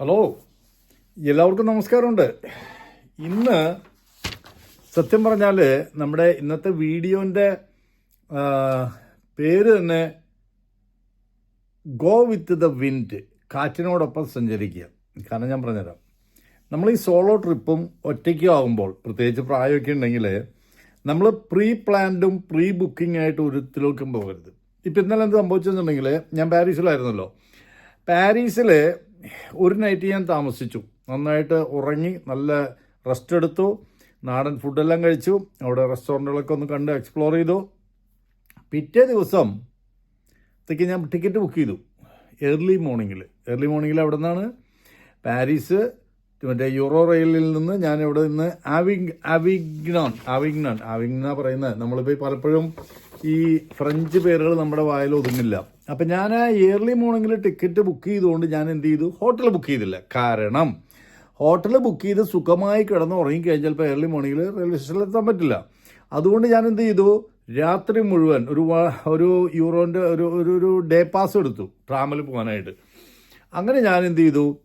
Hello എല്ലാവർക്കും നമസ്കാരമുണ്ട്. ഇന്ന് സത്യം പറഞ്ഞാൽ നമ്മുടെ ഇന്നത്തെ വീഡിയോന്റെ പേര് തന്നെ ഗോ വിത്ത് ദ വിൻഡ് കാറ്റിനോടൊപ്പം സഞ്ചരിക്കുക. കാരണം ഞാൻ പറഞ്ഞുതരാം. നമ്മൾ ഈ സോളോ ട്രിപ്പും ഒറ്റയ്ക്കും ആകുമ്പോൾ പ്രത്യേകിച്ച് പ്രായമൊക്കെ ഉണ്ടെങ്കിൽ നമ്മൾ പ്രീ പ്ലാൻഡും പ്രീ ബുക്കിംഗ് ആയിട്ട് ഒരുത്തിലോക്കും പോകരുത്. ഇപ്പം ഇന്നലെ എന്ത് സംഭവിച്ചെന്നുണ്ടെങ്കിൽ ഞാൻ പാരീസിലായിരുന്നല്ലോ. പാരീസിൽ ഒരു നൈറ്റ് ഞാൻ താമസിച്ചു. നന്നായിട്ട് ഉറങ്ങി നല്ല റെസ്റ്റ് എടുത്തു. നാടൻ ഫുഡെല്ലാം കഴിച്ചു. അവിടെ റെസ്റ്റോറന്റുകളൊക്കെ ഒന്ന് കണ്ട് എക്സ്പ്ലോർ ചെയ്തു. പിറ്റേ ദിവസം ത്തേക്ക് ഞാൻ ടിക്കറ്റ് ബുക്ക് ചെയ്തു. ഏർലി മോർണിംഗിൽ ഏർലി മോർണിംഗിൽ അവിടെ നിന്നാണ് പാരീസ് മറ്റേ യൂറോ റെയിലിൽ നിന്ന് ഞാൻ ഇവിടെ നിന്ന് ആവിഗ് ആവിഗ്നോൺ ആവിഗ്നോൺ ആവിഗ്ന പറയുന്നത്. നമ്മളിപ്പോൾ പലപ്പോഴും ഈ ഫ്രഞ്ച് പേരുകൾ നമ്മുടെ വായിൽ ഒതുങ്ങില്ല. അപ്പം ഞാൻ ആ ഇയർലി മോർണിംഗിൽ ടിക്കറ്റ് ബുക്ക് ചെയ്തുകൊണ്ട് ഞാൻ എന്ത് ചെയ്തു? ഹോട്ടൽ ബുക്ക് ചെയ്തില്ല. കാരണം ഹോട്ടൽ ബുക്ക് ചെയ്ത് സുഖമായി കിടന്ന് ഉറങ്ങിക്കഴിഞ്ഞാൽ ചിലപ്പോൾ ഏർലി മോർണിംഗിൽ റെയിൽവേ സ്റ്റേഷനിൽ എത്താൻ പറ്റില്ല. അതുകൊണ്ട് ഞാൻ എന്ത് ചെയ്തു? രാത്രി മുഴുവൻ ഒരു ഒരു യൂറോന്റെ ഒരു ഒരു ഒരു ഡേ പാസ് എടുത്തു ട്രാമിൽ പോകാനായിട്ട്. അങ്ങനെ ഞാൻ എന്ത് ചെയ്തു?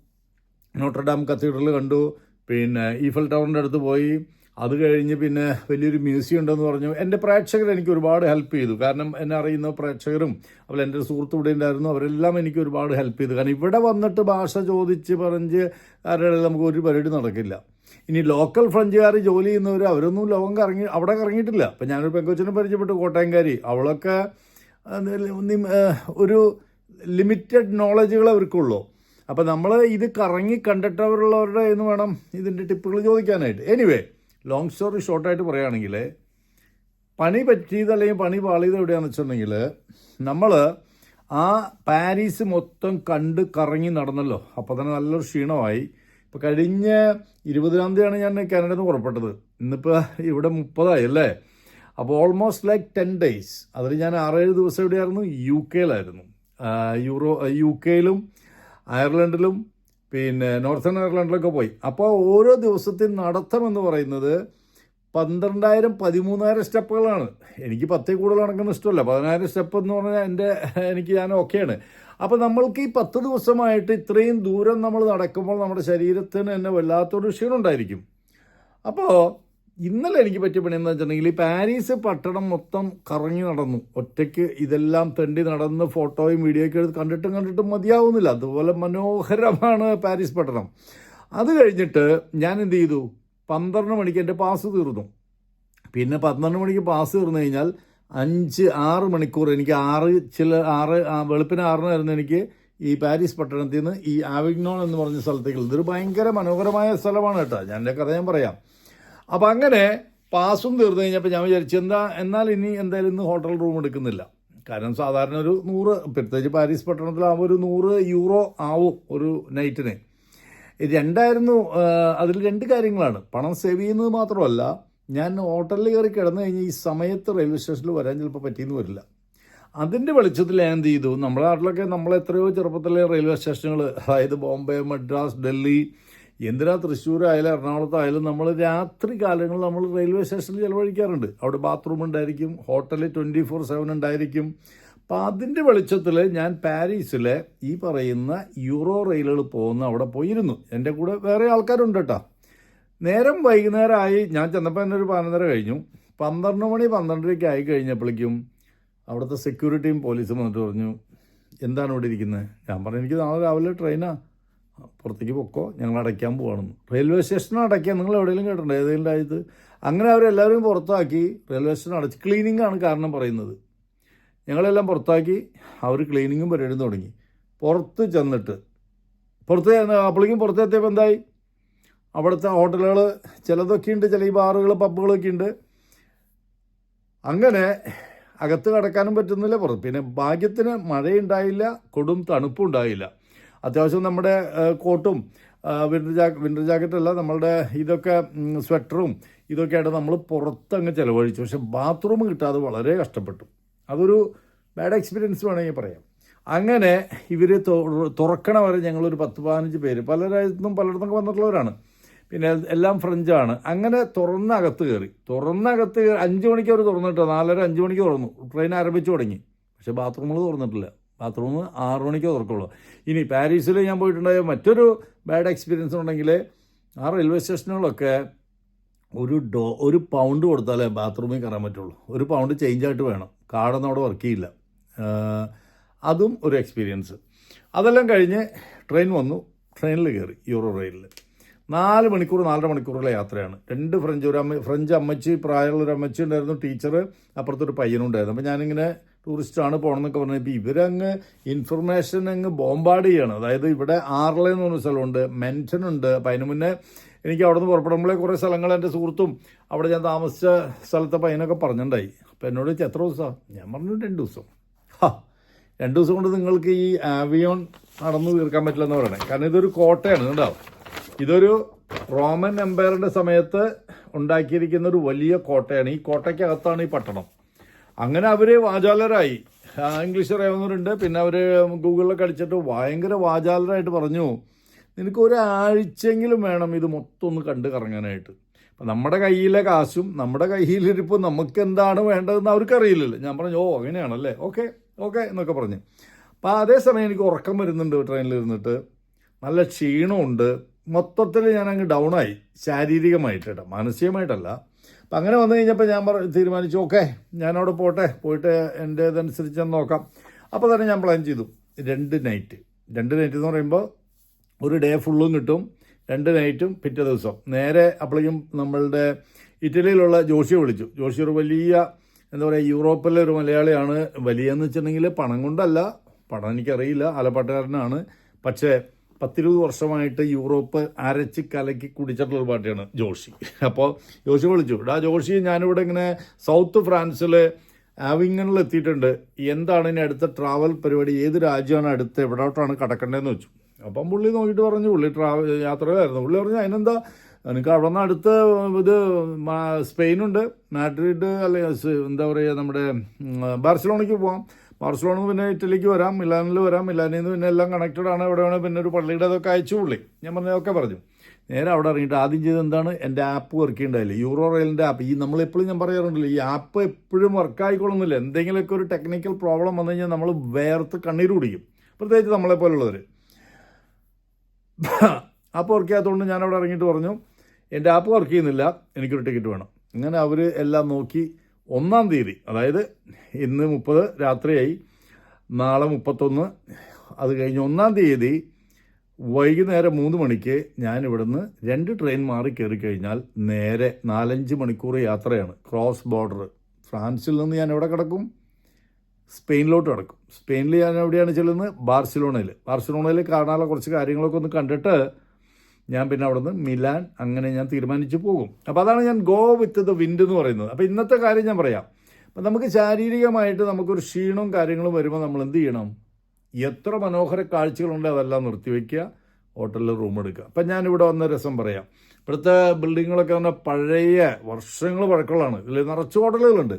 നോട്ടർഡാം കത്തീഡ്രൽ കണ്ടു. പിന്നെ ഈഫൽ ടവറിന്റെ അടുത്ത് പോയി. അത് കഴിഞ്ഞ് പിന്നെ വലിയൊരു മ്യൂസിയം ഉണ്ടെന്ന് പറഞ്ഞു. എന്റെ പ്രേക്ഷകർ എനിക്ക് ഒരുപാട് ഹെൽപ്പ് ചെയ്തു. കാരണം എന്നെ അറിയുന്ന പ്രേക്ഷകരും അതുപോലെ എന്റെ സുഹൃത്തു ഇവിടെ ഉണ്ടായിരുന്നു. അവരെല്ലാം എനിക്ക് ഒരുപാട് ഹെൽപ്പ് ചെയ്തു. കാരണം ഇവിടെ വന്നിട്ട് ഭാഷ ചോദിച്ച് പറഞ്ഞ് ആരുടെ നമുക്ക് ഒരു പരിപാടി നടക്കില്ല. ഇനി ലോക്കൽ ഫ്രഞ്ചുകാർ ജോലി ചെയ്യുന്നവർ അവരൊന്നും ലോകം കറങ്ങി അവിടെ കറങ്ങിയിട്ടില്ല. അപ്പം ഞാനൊരു പെങ്കൊച്ചിനെ പരിചയപ്പെട്ടു കോട്ടയംകാരി. അവളൊക്കെ ഒരു ലിമിറ്റഡ് നോളജുകൾ അവർക്കുള്ളൂ. അപ്പം നമ്മൾ ഇത് കറങ്ങി കണ്ടിട്ടവരുള്ളവരുടെ എന്ന് വേണം ഇതിന്റെ ടിപ്പുകൾ ചോദിക്കാനായിട്ട്. എനിവേ ലോങ് സ്റ്റോറി ഷോർട്ടായിട്ട് പറയുകയാണെങ്കിൽ പണി പറ്റിയത് അല്ലെങ്കിൽ പണി പാളിയത് എവിടെയാണെന്ന് വെച്ചിട്ടുണ്ടെങ്കിൽ നമ്മൾ ആ പാരീസ് മൊത്തം കണ്ട് കറങ്ങി നടന്നല്ലോ. അപ്പോൾ തന്നെ നല്ലൊരു ക്ഷീണമായി. ഇപ്പോൾ കഴിഞ്ഞ ഇരുപതാം തീയതിയാണ് ഞാൻ കാനഡയിൽ നിന്ന് പുറപ്പെട്ടത്. ഇന്നിപ്പോൾ ഇവിടെ മുപ്പതായി അല്ലേ? അപ്പോൾ ഓൾമോസ്റ്റ് ലൈക്ക് ടെൻ ഡേയ്സ് അതിൽ ഞാൻ ആറേഴ് ദിവസം എവിടെയായിരുന്നു? യു കെയിലായിരുന്നു. യൂറോ യു കെയിലും അയർലൻഡിലും പിന്നെ നോർത്തേൺ അയർലൻഡിലൊക്കെ പോയി. അപ്പോൾ ഓരോ ദിവസത്തെയും നടത്തം എന്ന് പറയുന്നത് പന്ത്രണ്ടായിരം പതിമൂന്നായിരം സ്റ്റെപ്പുകളാണ്. എനിക്ക് പത്തേ കൂടുതൽ നടക്കുന്ന ഇഷ്ടമല്ല. പതിനായിരം സ്റ്റെപ്പ് എന്ന് പറഞ്ഞാൽ എന്റെ എനിക്ക് ഞാൻ ഓക്കെയാണ്. അപ്പോൾ നമ്മൾക്ക് ഈ പത്ത് ദിവസമായിട്ട് ഇത്രയും ദൂരം നമ്മൾ നടക്കുമ്പോൾ നമ്മുടെ ശരീരത്തിന് തന്നെ വല്ലാത്തൊരു ക്ഷീണം ഉണ്ടായിരിക്കും അപ്പോൾ ഇന്നലെ എനിക്ക് പറ്റിയ പണി എന്ന് വെച്ചിട്ടുണ്ടെങ്കിൽ ഈ പാരീസ് പട്ടണം മൊത്തം കറങ്ങി നടന്നു. ഒറ്റയ്ക്ക് ഇതെല്ലാം തെണ്ടി നടന്ന് ഫോട്ടോയും വീഡിയോയൊക്കെ എടുത്ത് കണ്ടിട്ടും കണ്ടിട്ടും മതിയാവുന്നില്ല. അതുപോലെ മനോഹരമാണ് പാരീസ് പട്ടണം. അത് കഴിഞ്ഞിട്ട് ഞാൻ എന്ത് ചെയ്തു? പന്ത്രണ്ട് മണിക്ക് എന്റെ പാസ് തീർന്നു. പിന്നെ പന്ത്രണ്ട് മണിക്ക് പാസ് തീർന്നു കഴിഞ്ഞാൽ അഞ്ച് ആറ് മണിക്കൂർ എനിക്ക് ആറ് ചില ആറ് വെളുപ്പിന് ആറിനായിരുന്നു എനിക്ക് ഈ പാരീസ് പട്ടണത്തിൽ നിന്ന് ഈ ആവിഗ്നോൺ എന്ന് പറഞ്ഞ സ്ഥലത്തേക്ക് ഇതൊരു ഭയങ്കര മനോഹരമായ സ്ഥലമാണ് കേട്ടോ. ഞാൻ എന്റെ കഥ ഞാൻ പറയാം. അപ്പം അങ്ങനെ പാസും തീർന്നു കഴിഞ്ഞപ്പോൾ ഞാൻ വിചാരിച്ചു എന്താ എന്നാൽ ഇനി എന്തായാലും ഇന്ന് ഹോട്ടൽ റൂം എടുക്കുന്നില്ല. കാരണം സാധാരണ ഒരു നൂറ് പ്രത്യേകിച്ച് പാരീസ് പട്ടണത്തിലാകുമ്പോൾ ഒരു നൂറ് യൂറോ ആവും ഒരു നൈറ്റിന്. രണ്ടായിരുന്നു അതിൽ രണ്ട് കാര്യങ്ങളാണ്. പണം സേവ് ചെയ്യുന്നത് മാത്രമല്ല ഞാൻ ഹോട്ടലിൽ കയറി കിടന്നു കഴിഞ്ഞാൽ ഈ സമയത്ത് റെയിൽവേ സ്റ്റേഷനിൽ വരാൻ ചിലപ്പോൾ പറ്റിയെന്ന് വരില്ല. അതിന്റെ വെളിച്ചത്തിൽ ഞാൻ എന്ത് ചെയ്തു? നമ്മുടെ നാട്ടിലൊക്കെ നമ്മൾ എത്രയോ ചെറുപ്പത്തിലെ റെയിൽവേ സ്റ്റേഷനുകൾ അതായത് ബോംബെ മദ്രാസ് ഡൽഹി എന്തിനാ തൃശ്ശൂർ ആയാലും എറണാകുളത്തായാലും നമ്മൾ രാത്രി കാലങ്ങളിൽ നമ്മൾ റെയിൽവേ സ്റ്റേഷനിൽ ചിലവഴിക്കാറുണ്ട്. അവിടെ ബാത്റൂം ഉണ്ടായിരിക്കും ഹോട്ടലിൽ ട്വന്റി ഫോർ സെവൻ ഉണ്ടായിരിക്കും. അപ്പം അതിന്റെ വെളിച്ചത്തിൽ ഞാൻ പാരീസിലെ ഈ പറയുന്ന യൂറോ റെയിലുകൾ പോകുന്ന അവിടെ പോയിരുന്നു. എന്റെ കൂടെ വേറെ ആൾക്കാരുണ്ട് കേട്ടോ. നേരം വൈകുന്നേരമായി ഞാൻ ചെന്നപ്പോൾ എന്നൊരു പതിനൊന്നര കഴിഞ്ഞു. പന്ത്രണ്ട് മണി പന്ത്രണ്ടരയ്ക്ക് ആയി കഴിഞ്ഞപ്പോഴേക്കും അവിടുത്തെ സെക്യൂരിറ്റിയും പോലീസും വന്നിട്ട് പറഞ്ഞു എന്താണ് ഇവിടെ ഇരിക്കുന്നത് ഞാൻ പറഞ്ഞു എനിക്ക് നാളെ രാവിലെ ട്രെയിനാ പുറത്തേക്ക് പൊക്കോ ഞങ്ങൾ അടയ്ക്കാൻ പോകണമെന്ന് റെയിൽവേ സ്റ്റേഷൻ അടയ്ക്കാൻ നിങ്ങൾ എവിടെയെങ്കിലും കേട്ടുണ്ടോ ഏതെങ്കിലും രാജ്യത്ത്. അങ്ങനെ അവരെല്ലാവരും പുറത്താക്കി റെയിൽവേ സ്റ്റേഷൻ അടച്ച്. ക്ലീനിങ് ആണ് കാരണം പറയുന്നത്. ഞങ്ങളെല്ലാം പുറത്താക്കി അവർ ക്ലീനിങ്ങും പരിപാടിയും തുടങ്ങി. പുറത്ത് ചെന്നിട്ട് പുറത്ത് അപ്പോഴേക്കും പുറത്തെത്തിയപ്പോൾ എന്തായി? അവിടുത്തെ ഹോട്ടലുകൾ ചിലതൊക്കെ ഉണ്ട് ചില ഈ ബാറുകൾ പബ്ബുകളൊക്കെ ഉണ്ട്. അങ്ങനെ അകത്ത് കടക്കാനും പറ്റുന്നില്ല പുറത്ത്. പിന്നെ ഭാഗ്യത്തിന് മഴയുണ്ടായില്ല കൊടും തണുപ്പും ഉണ്ടായില്ല. അത്യാവശ്യം നമ്മുടെ കോട്ടും വിന്റർ ജാക്ക് വിന്റർ ജാക്കറ്റല്ല നമ്മളുടെ ഇതൊക്കെ സ്വെറ്ററും ഇതൊക്കെയായിട്ട് നമ്മൾ പുറത്തങ്ങ് ചിലവഴിച്ചു. പക്ഷെ ബാത്റൂം കിട്ടാതെ വളരെ കഷ്ടപ്പെട്ടു. അതൊരു ബാഡ് എക്സ്പീരിയൻസ് വേണമെങ്കിൽ പറയാം. അങ്ങനെ ഇവർ തുറക്കണ വരെ ഞങ്ങളൊരു പത്ത് പതിനഞ്ച് പേര് പല രാജ്യത്തുനിന്നും പലയിടത്തും വന്നിട്ടുള്ളവരാണ്. പിന്നെ എല്ലാം ഫ്രഞ്ചാണ് അങ്ങനെ തുറന്നകത്ത് കയറി തുറന്നകത്ത് കയറി അഞ്ച് മണിക്ക് അവർ തുറന്നിട്ടോ നാലര അഞ്ച് മണിക്ക് തുറന്നു. ട്രെയിൻ ആരംഭിച്ചു തുടങ്ങി. പക്ഷേ ബാത്റൂമുകൾ തുറന്നിട്ടില്ല. ബാത്റൂം ആറു മണിക്ക് തുറക്കുള്ളൂ. ഇനി പാരീസിൽ ഞാൻ പോയിട്ടുണ്ടായ മറ്റൊരു ബാഡ് എക്സ്പീരിയൻസ് ഉണ്ടെങ്കിൽ ആ റെയിൽവേ സ്റ്റേഷനുകളൊക്കെ ഒരു ഡോ ഒരു പൗണ്ട് കൊടുത്താലേ ബാത്റൂമിൽ കയറാൻ പറ്റുള്ളൂ. ഒരു പൗണ്ട് ചേഞ്ച് ആയിട്ട് വേണം. കാർഡൊന്നും അവിടെ വർക്ക് ചെയ്യില്ല. അതും ഒരു എക്സ്പീരിയൻസ് അതെല്ലാം കഴിഞ്ഞ് ട്രെയിൻ വന്നു. ട്രെയിനിൽ കയറി യൂറോ റെയിലിൽ നാല് മണിക്കൂർ നാലര മണിക്കൂറുള്ള യാത്രയാണ്. രണ്ട് ഫ്രഞ്ച് ഒരു അമ്മ ഫ്രഞ്ച് അമ്മച്ചി പ്രായമുള്ള ഒരു അമ്മച്ചി ഉണ്ടായിരുന്നു ടീച്ചർ അപ്പുറത്തൊരു പയ്യനും ഉണ്ടായിരുന്നു. അപ്പോൾ ഞാനിങ്ങനെ ടൂറിസ്റ്റാണ് പോകണമെന്നൊക്കെ പറഞ്ഞപ്പോൾ ഇവരങ്ങ് ഇൻഫർമേഷൻ അങ്ങ് ബോംബാർഡ് ചെയ്യാണ്. അതായത് ഇവിടെ ആർലെ എന്ന് പറഞ്ഞ സ്ഥലമുണ്ട് മെൻഷൻ ഉണ്ട്. അപ്പം അതിന് മുന്നേ എനിക്ക് അവിടെ നിന്ന് പുറപ്പെടുമ്പോഴേ കുറേ സ്ഥലങ്ങൾ എന്റെ സുഹൃത്തും അവിടെ ഞാൻ താമസിച്ച സ്ഥലത്തെ പയ്യനൊക്കെ പറഞ്ഞിട്ടുണ്ടായി അപ്പോൾ എന്നോട് എത്ര ദിവസമാണ് ഞാൻ പറഞ്ഞു രണ്ട് ദിവസം. ഹാ രണ്ട് ദിവസം കൊണ്ട് നിങ്ങൾക്ക് ഈ ആവിയോൺ നടന്നു തീർക്കാൻ പറ്റില്ലെന്ന് പറയണേ. കാരണം ഇതൊരു കോട്ടയാണ് കണ്ടോ? ഇതൊരു റോമൻ എംപയറിന്റെ സമയത്ത് ഉണ്ടാക്കിയിരിക്കുന്ന ഒരു വലിയ കോട്ടയാണ്. ഈ കോട്ടയ്ക്കകത്താണ് ഈ പട്ടണം. അങ്ങനെ അവർ വാചാലരായി. ഇംഗ്ലീഷ് അറിയാവുന്നവരുണ്ട്. പിന്നെ അവർ ഗൂഗിളിലൊക്കെ അടിച്ചിട്ട് ഭയങ്കര വാചാലരായിട്ട് പറഞ്ഞു നിനക്ക് ഒരാഴ്ചയെങ്കിലും വേണം ഇത് മൊത്തം ഒന്ന് കണ്ട് കറങ്ങാനായിട്ട്. അപ്പം നമ്മുടെ കയ്യിലെ കാശും നമ്മുടെ കയ്യിലിരിപ്പോൾ നമുക്ക് എന്താണ് വേണ്ടതെന്ന് അവർക്കറിയില്ലല്ലോ. ഞാൻ പറഞ്ഞു ഓ അങ്ങനെയാണല്ലേ. ഓക്കെ ഓക്കെ എന്നൊക്കെ പറഞ്ഞു. അപ്പോൾ അതേസമയം എനിക്ക് ഉറക്കം വരുന്നുണ്ട് ട്രെയിനിൽ ഇരുന്നിട്ട് നല്ല ക്ഷീണമുണ്ട്. മൊത്തത്തിൽ ഡൗൺ ആയി ശാരീരികമായിട്ട് കേട്ടോ മാനസികമായിട്ടല്ല. അപ്പം അങ്ങനെ വന്നു കഴിഞ്ഞപ്പോൾ ഞാൻ പറ തീരുമാനിച്ചു ഓക്കെ ഞാനവിടെ പോട്ടെ. പോയിട്ട് എന്റേതനുസരിച്ച് നോക്കാം. അപ്പോൾ തന്നെ ഞാൻ പ്ലാൻ ചെയ്തു. രണ്ട് നൈറ്റ്. രണ്ട് നൈറ്റ് എന്ന് പറയുമ്പോൾ ഒരു ഡേ ഫുള്ളും കിട്ടും. രണ്ട് നൈറ്റും പിറ്റേ ദിവസം. നേരെ അപ്പോഴേക്കും നമ്മളുടെ ഇറ്റലിയിലുള്ള ജോഷിയെ വിളിച്ചു. ജോഷി ഒരു വലിയ എന്താ പറയുക യൂറോപ്പിലെ ഒരു മലയാളിയാണ്. വലിയെന്ന് വെച്ചിട്ടുണ്ടെങ്കിൽ പണം കൊണ്ടല്ല. പണം എനിക്കറിയില്ല. ആലപ്പാട്ടുകാരനാണ്. പക്ഷേ പത്തിരുപത് വർഷമായിട്ട് യൂറോപ്പ് അരച്ച് കലക്കി കുടിച്ചിട്ടുള്ള ഒരു പാർട്ടിയാണ് ജോഷി. അപ്പോൾ ജോഷി വിളിച്ചു. ആ ജോഷി ഞാനിവിടെ ഇങ്ങനെ സൗത്ത് ഫ്രാൻസിൽ ആവിങ്ങണിൽ എത്തിയിട്ടുണ്ട്. എന്താണ് ഇനി അടുത്ത ട്രാവൽ പരിപാടി? ഏത് രാജ്യമാണ് അടുത്ത്? എവിടോട്ടാണ് കടക്കേണ്ടതെന്ന് വെച്ചു അപ്പം പുള്ളി നോക്കിയിട്ട് പറഞ്ഞു. പുള്ളി ട്രാവൽ യാത്രയായിരുന്നു പുള്ളി പറഞ്ഞു അതിനെന്താ? എനിക്ക് അവിടെ നിന്ന് അടുത്ത് ഇത് സ്പെയിനുണ്ട്. മാഡ്രിഡ് അല്ലെ എന്താ പറയുക നമ്മുടെ ബാർസലോണയ്ക്ക് പോവാം. ബാർസലോണ പിന്നെ ഇറ്റലിക്ക് വരാം മിലാനിൽ വരാം മിലാനിൽ നിന്ന് പിന്നെ എല്ലാം കണക്റ്റഡ് ആണ്. എവിടെ വേണേൽ പിന്നെ ഒരു പള്ളിയുടെ അതൊക്കെ അയച്ചു പുള്ളി. ഞാൻ പറഞ്ഞതൊക്കെ പറഞ്ഞു. നേരെ അവിടെ ഇറങ്ങിയിട്ട് ആദ്യം ചെയ്ത് എന്താണ്? എന്റെ ആപ്പ് വർക്ക് ചെയ്യണ്ടായില്ല? യൂറോ റെയിലിന്റെ ആപ്പ് ഈ നമ്മളെപ്പോഴും ഞാൻ പറയാറുണ്ടല്ലോ ഈ ആപ്പ് എപ്പോഴും വർക്ക് ആയിക്കൊള്ളുന്നില്ല. എന്തെങ്കിലുമൊക്കെ ഒരു ടെക്നിക്കൽ പ്രോബ്ലം വന്നു കഴിഞ്ഞാൽ നമ്മൾ വേർത്ത് കണ്ണീര് കുടിക്കും. പ്രത്യേകിച്ച് നമ്മളെ പോലുള്ളവർ ആപ്പ് വർക്ക് ചെയ്യാത്തതുകൊണ്ട് ഞാൻ അവിടെ ഇറങ്ങിയിട്ട് പറഞ്ഞു എന്റെ ആപ്പ് വർക്ക് ചെയ്യുന്നില്ല. എനിക്കൊരു ടിക്കറ്റ് വേണം. അങ്ങനെ അവർ എല്ലാം നോക്കി ഒന്നാം തീയതി അതായത് ഇന്ന് മുപ്പത് രാത്രിയായി നാളെ മുപ്പത്തൊന്ന് അത് കഴിഞ്ഞ് ഒന്നാം തീയതി വൈകുന്നേരം മൂന്ന് മണിക്ക് ഞാൻ ഇവിടുന്ന് രണ്ട് ട്രെയിൻ മാറി കയറി കഴിഞ്ഞാൽ നേരെ നാലഞ്ച് മണിക്കൂർ യാത്രയാണ്. ക്രോസ് ബോർഡർ ഫ്രാൻസിൽ നിന്ന് ഞാൻ എവിടെ കിടക്കും? സ്പെയിനിലോട്ട് കിടക്കും. സ്പെയിനിൽ ഞാൻ എവിടെയാണ് ചെല്ലുന്നത്? ബാർസിലോണയിൽ. ബാർസിലോണയിൽ കാണാനുള്ള കുറച്ച് കാര്യങ്ങളൊക്കെ ഒന്ന് കണ്ടിട്ട് ഞാൻ പിന്നെ അവിടുന്ന് മിലാൻ അങ്ങനെ ഞാൻ തീരുമാനിച്ചു പോകും. അപ്പോൾ അതാണ് ഞാൻ ഗോ വിത്ത് ദ വിൻഡ് എന്ന് പറയുന്നത്. അപ്പോൾ ഇന്നത്തെ കാര്യം ഞാൻ പറയാം. അപ്പം നമുക്ക് ശാരീരികമായിട്ട് നമുക്കൊരു ക്ഷീണവും കാര്യങ്ങളും വരുമ്പോൾ നമ്മൾ എന്ത് ചെയ്യണം? എത്ര മനോഹര കാഴ്ചകളുണ്ട് അതെല്ലാം നിർത്തിവെക്കുക ഹോട്ടലിൽ റൂം എടുക്കുക. അപ്പം ഞാനിവിടെ വന്ന രസം പറയാം. ഇവിടുത്തെ ബിൽഡിങ്ങുകളൊക്കെ പറഞ്ഞാൽ പഴയ വർഷങ്ങൾ പഴക്കമുള്ളതാണ്. ഇതിൽ നിറച്ച് ഹോട്ടലുകളുണ്ട്.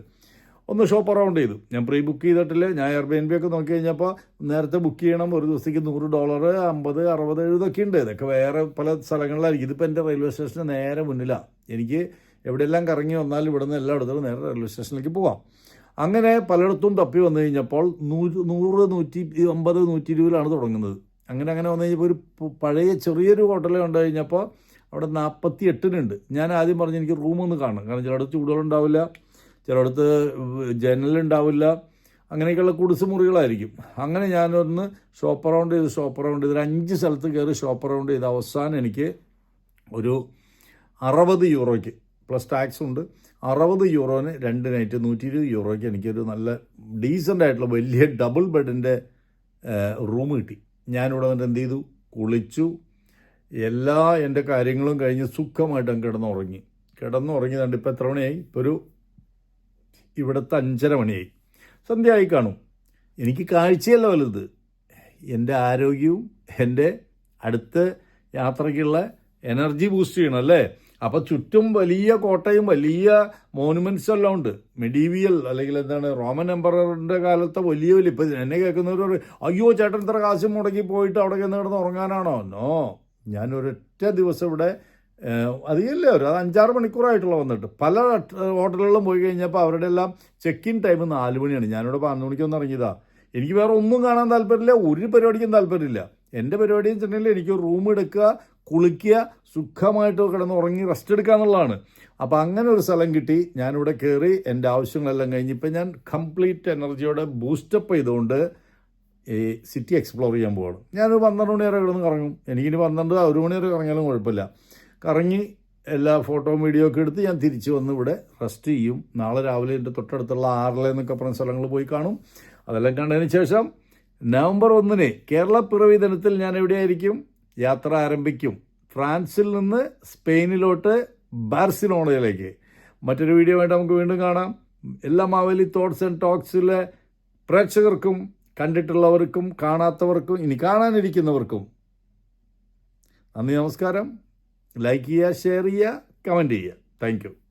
ഒന്ന് ഷോപ്പ് അറൗണ്ട് ചെയ്തു. ഞാൻ പ്രീ ബുക്ക് ചെയ്തിട്ടില്ല. ഞാൻ എയർ ബി ഒക്കെ നോക്കി കഴിഞ്ഞപ്പോൾ നേരത്തെ ബുക്ക് ചെയ്യണം. ഒരു ദിവസത്തേക്ക് നൂറ് ഡോളർ അമ്പത് അറുപത് എഴുപതൊക്കെ ഉണ്ട്. ഇതൊക്കെ വേറെ പല സ്ഥലങ്ങളിലായിരിക്കും. ഇതിപ്പോൾ എന്റെ റെയിൽവേ സ്റ്റേഷന് നേരെ മുന്നിലാണ് എനിക്ക് എവിടെയെല്ലാം കറങ്ങി വന്നാലും ഇവിടെ നിന്ന് എല്ലാ ഇടത്തും നേരെ റെയിൽവേ സ്റ്റേഷനിലേക്ക് പോവാം. അങ്ങനെ പലയിടത്തും തപ്പി വന്നു കഴിഞ്ഞപ്പോൾ നൂറ് നൂറ് നൂറ്റി അമ്പത് നൂറ്റി ഇരുപതിലാണ് തുടങ്ങുന്നത്. അങ്ങനെ അങ്ങനെ വന്നു കഴിഞ്ഞപ്പോൾ ഒരു പഴയ ചെറിയൊരു ഹോട്ടൽ കണ്ടു കഴിഞ്ഞപ്പോൾ അവിടെ നാൽപ്പത്തി എട്ടിനുണ്ട് ഞാൻ ആദ്യം പറഞ്ഞു എനിക്ക് റൂമൊന്ന് കാണണം. കാരണം ചിലയിടത്ത് ചൂടുകളുണ്ടാവില്ല ചിലയിടത്ത് ജനലുണ്ടാവില്ല അങ്ങനെയൊക്കെയുള്ള കുടിസ് മുറികളായിരിക്കും അങ്ങനെ ഞാനൊന്ന് ഷോപ്പ് അറൗണ്ട് ചെയ്ത് ഷോപ്പ് അറൗണ്ട് ചെയ്ത് അഞ്ച് സ്ഥലത്ത് കയറി ഷോപ്പ് അറൗണ്ട് ചെയ്ത് അവസാനം എനിക്ക് ഒരു അറുപത് യൂറോയ്ക്ക് പ്ലസ് ടാക്സ് ഉണ്ട്. അറുപത് യൂറോന് രണ്ട് നൈറ്റ് നൂറ്റി ഇരുപത് യൂറോയ്ക്ക് എനിക്കൊരു നല്ല ഡീസന്റ് ആയിട്ടുള്ള വലിയ ഡബിൾ ബെഡിന്റെ റൂം കിട്ടി. ഞാനിവിടെ വന്നിട്ട് എന്ത് ചെയ്തു? കുളിച്ചു. എല്ലാ എന്റെ കാര്യങ്ങളും കഴിഞ്ഞ് സുഖമായിട്ട് കിടന്നുറങ്ങി കിടന്നുറങ്ങി. കണ്ട് ഇപ്പോൾ എത്ര മണിയായി? ഇപ്പോൾ ഒരു ഇവിടുത്തെ അഞ്ചര മണിയായി. സന്ധ്യ ആയി കാണും. എനിക്ക് കാഴ്ചയല്ല വലുത്. എന്റെ ആരോഗ്യവും എന്റെ അടുത്ത യാത്രയ്ക്കുള്ള എനർജി ബൂസ്റ്റ് ചെയ്യണം അല്ലേ? അപ്പോൾ ചുറ്റും വലിയ കോട്ടയും വലിയ മോണുമെന്റ്സ് എല്ലാം ഉണ്ട്. മെഡീവിയൽ അല്ലെങ്കിൽ എന്താണ് റോമൻ എംപററിന്റെ കാലത്തെ വലിയ വലിയ ഇപ്പം എന്നെ കേൾക്കുന്നവർ അയ്യോ ചേട്ടൻ ഇത്ര കാശ് മുടക്കി പോയിട്ട് അവിടെ കിടന്ന് കിടന്ന് ഉറങ്ങാനാണോ? നോ ഞാൻ ഒരൊറ്റ ദിവസം ഇവിടെ അധികമില്ല ഒരു അത് അഞ്ചാറ് മണിക്കൂറായിട്ടുള്ള വന്നിട്ട്. പല ഹോട്ടലുകളിലും പോയി കഴിഞ്ഞപ്പോൾ അവരുടെ എല്ലാം ചെക്ക് ഇൻ ടൈം നാല് മണിയാണ്. ഞാനിവിടെ പതിനൊന്ന് മണിക്കൊന്നും ഇറങ്ങിയതാ. എനിക്ക് വേറെ ഒന്നും കാണാൻ താല്പര്യമില്ല ഒരു പരിപാടിക്കും താല്പര്യമില്ല. എന്റെ പരിപാടി എന്ന് വെച്ചിട്ടുണ്ടെങ്കിൽ എനിക്ക് റൂം എടുക്കുക കുളിക്കുക സുഖമായിട്ട് കിടന്ന് ഉറങ്ങി റെസ്റ്റ് എടുക്കുക എന്നുള്ളതാണ്. അപ്പോൾ അങ്ങനെ ഒരു സ്ഥലം കിട്ടി. ഞാനിവിടെ കയറി എന്റെ ആവശ്യങ്ങളെല്ലാം കഴിഞ്ഞിപ്പോൾ ഞാൻ കംപ്ലീറ്റ് എനർജിയോടെ ബൂസ്റ്റപ്പ് ചെയ്തുകൊണ്ട് ഈ സിറ്റി എക്സ്പ്ലോർ ചെയ്യാൻ പോവാണ്. ഞാനൊരു പന്ത്രണ്ട് മണി വരെ കിടന്ന് കറങ്ങും. എനിക്കിനി പന്ത്രണ്ട് ഒരു മണി വരെ കറങ്ങിയാലും കുഴപ്പമില്ല. കറങ്ങി എല്ലാ ഫോട്ടോ വീഡിയോ ഒക്കെ എടുത്ത് ഞാൻ തിരിച്ചു വന്ന് ഇവിടെ റെസ്റ്റ് ചെയ്യും. നാളെ രാവിലെ എന്റെ തൊട്ടടുത്തുള്ള ആറിലെ എന്നൊക്കെ പറഞ്ഞ സ്ഥലങ്ങൾ പോയി കാണും. അതെല്ലാം കണ്ടതിന് ശേഷം നവംബർ ഒന്നിന് കേരള പിറവി ദിനത്തിൽ ഞാൻ എവിടെയായിരിക്കും? യാത്ര ആരംഭിക്കും. ഫ്രാൻസിൽ നിന്ന് സ്പെയിനിലോട്ട് ബാർസിലോണയിലേക്ക്. മറ്റൊരു വീഡിയോ ആയിട്ട് നമുക്ക് വീണ്ടും കാണാം. എല്ലാ മാവേലി തോട്ട്സ് ആൻഡ് ടോക്സിലെ പ്രേക്ഷകർക്കും കണ്ടിട്ടുള്ളവർക്കും കാണാത്തവർക്കും ഇനി കാണാനിരിക്കുന്നവർക്കും നന്ദി നമസ്കാരം. ലൈക്ക് ചെയ്യുക ഷെയർ ചെയ്യുക കമന്റ് ചെയ്യുക. താങ്ക്